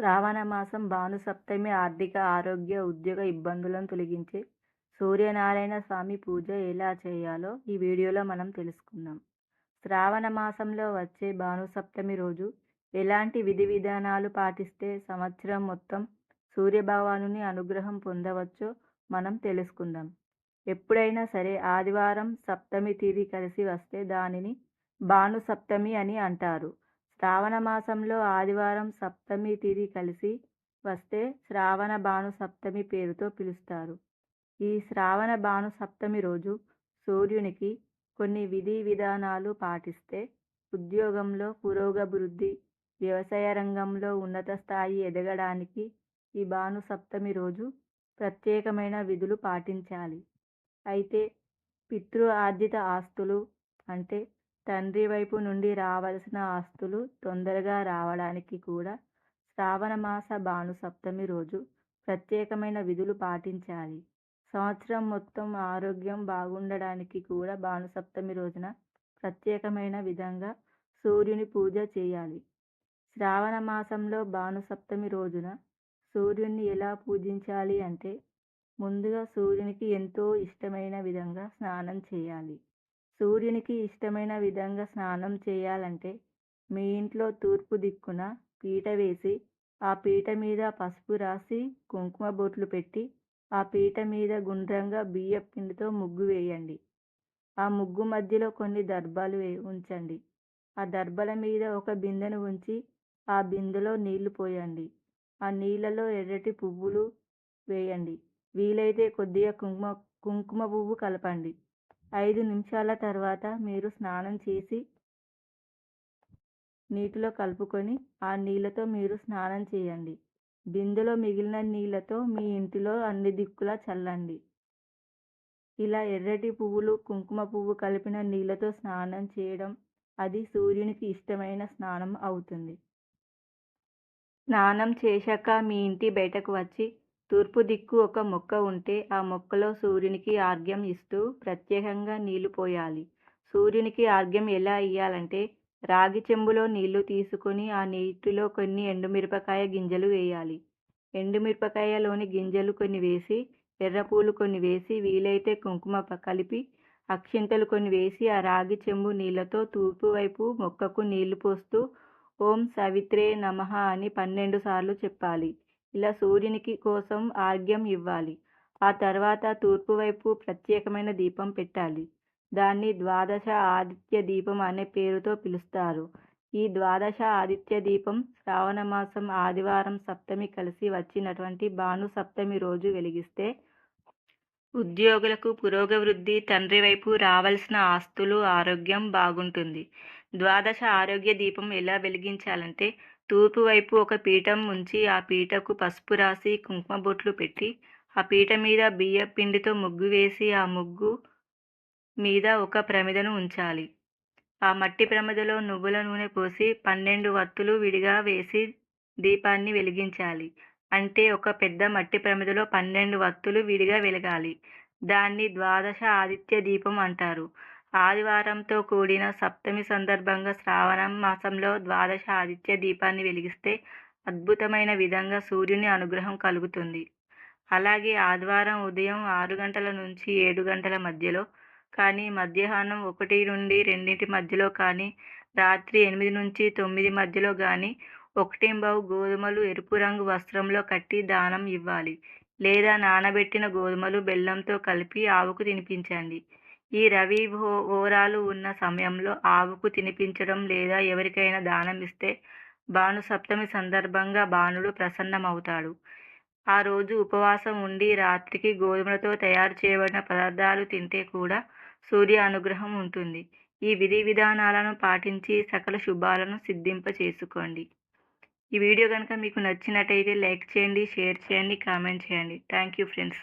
శ్రావణ మాసం భానుసప్తమి ఆర్థిక, ఆరోగ్య, ఉద్యోగ ఇబ్బందులను తొలగించే సూర్యనారాయణ స్వామి పూజ ఎలా చేయాలో ఈ వీడియోలో మనం తెలుసుకుందాం. శ్రావణ మాసంలో వచ్చే భానుసప్తమి రోజు ఎలాంటి విధి విధానాలు పాటిస్తే సంవత్సరం మొత్తం సూర్యభగవానుని అనుగ్రహం పొందవచ్చో మనం తెలుసుకుందాం. ఎప్పుడైనా సరే ఆదివారం సప్తమి తిథి కలిసి వస్తే దానిని భానుసప్తమి అని అంటారు. శ్రావణ మాసంలో ఆదివారం సప్తమి తిథి కలిసి వస్తే శ్రావణ భాను సప్తమి పేరుతో పిలుస్తారు. ఈ శ్రావణ భాను సప్తమి రోజు సూర్యునికి కొన్ని విధి విధానాలు పాటిస్తే ఉద్యోగంలో పురోగభివృద్ధి, వ్యవసాయ రంగంలో ఉన్నత స్థాయి ఎదగడానికి ఈ భాను సప్తమి రోజు ప్రత్యేకమైన విధులు పాటించాలి. అయితే పితృ ఆర్జిత ఆస్తులు అంటే తండ్రి వైపు నుండి రావలసిన ఆస్తులు తొందరగా రావడానికి కూడా శ్రావణమాస భాను సప్తమి రోజు ప్రత్యేకమైన విధులు పాటించాలి. సంవత్సరం మొత్తం ఆరోగ్యం బాగుండడానికి కూడా భానుసప్తమి రోజున ప్రత్యేకమైన విధంగా సూర్యుని పూజ చేయాలి. శ్రావణ మాసంలో భానుసప్తమి రోజున సూర్యుని ఎలా పూజించాలి అంటే ముందుగా సూర్యునికి ఎంతో ఇష్టమైన విధంగా స్నానం చేయాలి. సూర్యునికి ఇష్టమైన విధంగా స్నానం చేయాలంటే మీ ఇంట్లో తూర్పు దిక్కున పీట వేసి ఆ పీట మీద పసుపు రాసి కుంకుమ బొట్లు పెట్టి ఆ పీట మీద గుండ్రంగా బియ్యపు పిండితో ముగ్గు వేయండి. ఆ ముగ్గు మధ్యలో కొన్ని దర్భలు ఉంచండి. ఆ దర్భల మీద ఒక బిందెను ఉంచి ఆ బిందెలో నీళ్ళు పోయండి. ఆ నీళ్ళలో ఎర్రటి పువ్వులు వేయండి. వీలైతే కొద్దిగా కుంకుమ కుంకుమ పువ్వు కలపండి. ఐదు నిమిషాల తర్వాత మీరు స్నానం చేసి నీటిలో కలుపుకొని ఆ నీళ్ళతో మీరు స్నానం చేయండి. బిందెలో మిగిలిన నీళ్ళతో మీ ఇంటిలో అన్ని దిక్కులా చల్లండి. ఇలా ఎర్రటి పువ్వులు, కుంకుమ పువ్వు కలిపిన నీళ్ళతో స్నానం చేయడం అది సూర్యునికి ఇష్టమైన స్నానం అవుతుంది. స్నానం చేశాక మీ ఇంటి బయటకు వచ్చి తూర్పు దిక్కు ఒక మొక్క ఉంటే ఆ మొక్కలో సూర్యునికి ఆర్ఘ్యం ఇస్తూ ప్రత్యేకంగా నీళ్ళు పోయాలి. సూర్యునికి ఆర్ఘ్యం ఎలా ఇయ్యాలంటే రాగి చెంబులో నీళ్ళు తీసుకొని ఆ నీటిలో కొన్ని ఎండుమిరపకాయ గింజలు వేయాలి. ఎండుమిరపకాయలోని గింజలు కొన్ని వేసి, ఎర్రపూలు కొన్ని వేసి, వీలైతే కుంకుమ కలిపి, అక్షింతలు కొన్ని వేసి ఆ రాగి చెంబు నీళ్ళతో తూర్పు వైపు మొక్కకు నీళ్ళు పోస్తూ ఓం సవిత్రే నమః అని పన్నెండు సార్లు చెప్పాలి. ఇలా సూర్యునికి కోసం ఆర్ఘ్యం ఇవ్వాలి. ఆ తర్వాత తూర్పు వైపు ప్రత్యేకమైన దీపం పెట్టాలి. దాన్ని ద్వాదశ ఆదిత్య దీపం అనే పేరుతో పిలుస్తారు. ఈ ద్వాదశ ఆదిత్య దీపం శ్రావణ మాసం ఆదివారం సప్తమి కలిసి వచ్చినటువంటి భాను సప్తమి రోజు వెలిగిస్తే ఉద్యోగులకు పురోగవృద్ధి, తండ్రి వైపు రావలసిన ఆస్తులు, ఆరోగ్యం బాగుంటుంది. ద్వాదశ ఆరోగ్య దీపం ఎలా వెలిగించాలంటే తూర్పు వైపు ఒక పీఠం ఉంచి ఆ పీటకు పసుపు రాసి, కుంకుమ బొట్లు పెట్టి, ఆ పీట మీద బియ్య పిండితో ముగ్గు వేసి ఆ ముగ్గు మీద ఒక ప్రమిదను ఉంచాలి. ఆ మట్టి ప్రమిదలో నువ్వుల నూనె పోసి పన్నెండు వత్తులు విడిగా వేసి దీపాన్ని వెలిగించాలి. అంటే ఒక పెద్ద మట్టి ప్రమిదలో పన్నెండు వత్తులు విడిగా వెలగాలి. దాన్ని ద్వాదశ ఆదిత్య దీపం అంటారు. ఆదివారంతో కూడిన సప్తమి సందర్భంగా శ్రావణం మాసంలో ద్వాదశ ఆదిత్య దీపాన్ని వెలిగిస్తే అద్భుతమైన విధంగా సూర్యుని అనుగ్రహం కలుగుతుంది. అలాగే ఆదివారం ఉదయం ఆరు గంటల నుంచి ఏడు గంటల మధ్యలో కానీ, మధ్యాహ్నం ఒకటి నుండి రెండింటి మధ్యలో కానీ, రాత్రి ఎనిమిది నుంచి తొమ్మిది మధ్యలో కానీ ఒకటింబావు గోధుమలు ఎరుపు రంగు వస్త్రంలో కట్టి దానం ఇవ్వాలి. లేదా నానబెట్టిన గోధుమలు బెల్లంతో కలిపి ఆవుకు తినిపించండి. ఈ రవి హోరాలు ఉన్న సమయంలో ఆవుకు తినిపించడం లేదా ఎవరికైనా దానం ఇస్తే భాను సప్తమి సందర్భంగా భానుడు ప్రసన్నమవుతాడు. ఆ రోజు ఉపవాసం ఉండి రాత్రికి గోధుమలతో తయారు చేయబడిన పదార్థాలు తింటే కూడా సూర్య అనుగ్రహం ఉంటుంది. ఈ విధి విధానాలను పాటించి సకల శుభాలను సిద్ధింప చేసుకోండి ఈ వీడియో కనుక మీకు నచ్చినట్టయితే లైక్ చేయండి, షేర్ చేయండి, కామెంట్ చేయండి. Thank you friends.